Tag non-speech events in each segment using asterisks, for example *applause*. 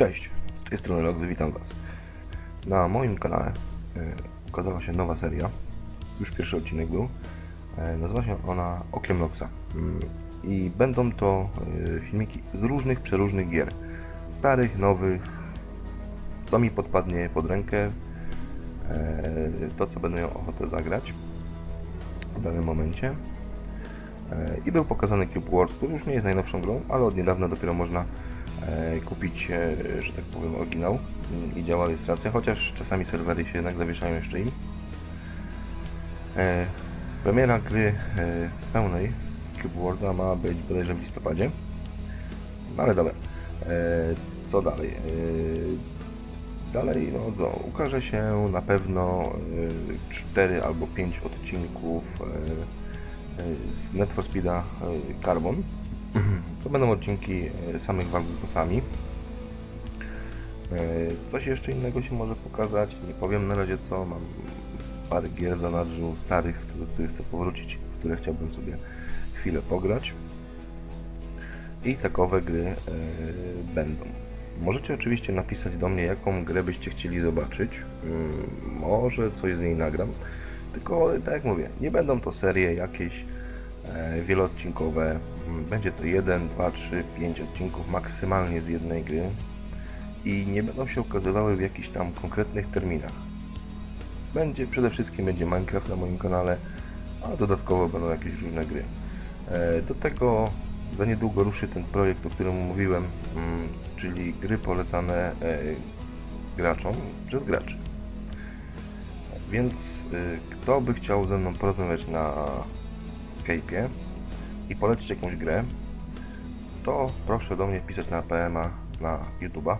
Cześć, z tej strony Logdy, witam Was. Na moim kanale e, ukazała się nowa seria, już pierwszy odcinek był. E, nazywa się ona Okiem Loxa. Mm, I będą to e, filmiki z różnych, przeróżnych gier. Starych, nowych, co mi podpadnie pod rękę, e, to co będę miał ochotę zagrać w danym momencie. E, I był pokazany Cube World, który już nie jest najnowszą grą, ale od niedawna dopiero można kupić, e, że tak powiem, oryginał i działa rejestracja, chociaż czasami serwery się jednak zawieszają jeszcze im. E, Premiera gry e, pełnej Cube Worlda ma być bodajże w listopadzie. Ale dobra. E, Co dalej? E, Dalej, no co, ukaże się na pewno 4 albo 5 odcinków e, e, z Net for Speeda e, Carbon. To będą odcinki e, samych walk z bossami. E, Coś jeszcze innego się może pokazać, nie powiem na razie co, mam parę gier w starych, do których chcę powrócić, w które chciałbym sobie chwilę pograć. I takowe gry e, będą. Możecie oczywiście napisać do mnie, jaką grę byście chcieli zobaczyć. Mm, Może coś z niej nagram. Tylko, tak jak mówię, nie będą to serie jakieś wieloodcinkowe. Mm, Będzie to 1, 2, 3, 5 odcinków maksymalnie z jednej gry. I nie będą się ukazywały w jakichś tam konkretnych terminach. Będzie przede wszystkim będzie Minecraft na moim kanale, a dodatkowo będą jakieś różne gry. E, Do tego za niedługo ruszy ten projekt, o którym mówiłem, mm, czyli gry polecane e, graczom przez graczy. Więc y, kto by chciał ze mną porozmawiać na Skype'ie i polecić jakąś grę, to proszę do mnie pisać na PMA na YouTube'a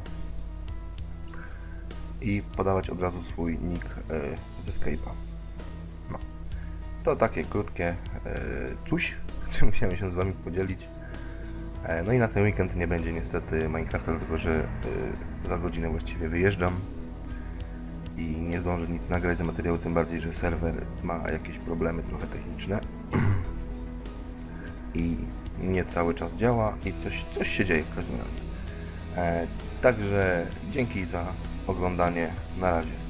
i podawać od razu swój nick y, ze Skype'a. No. To takie krótkie y, coś, *laughs* czym chciałem się z Wami podzielić. E, No i na ten weekend nie będzie niestety Minecrafta, dlatego że za godzinę właściwie wyjeżdżam i nie zdążę nic nagrać za materiału, tym bardziej, że serwer ma jakieś problemy trochę techniczne i nie cały czas działa i coś, coś się dzieje w każdym razie. E, także dzięki za oglądanie. Na razie.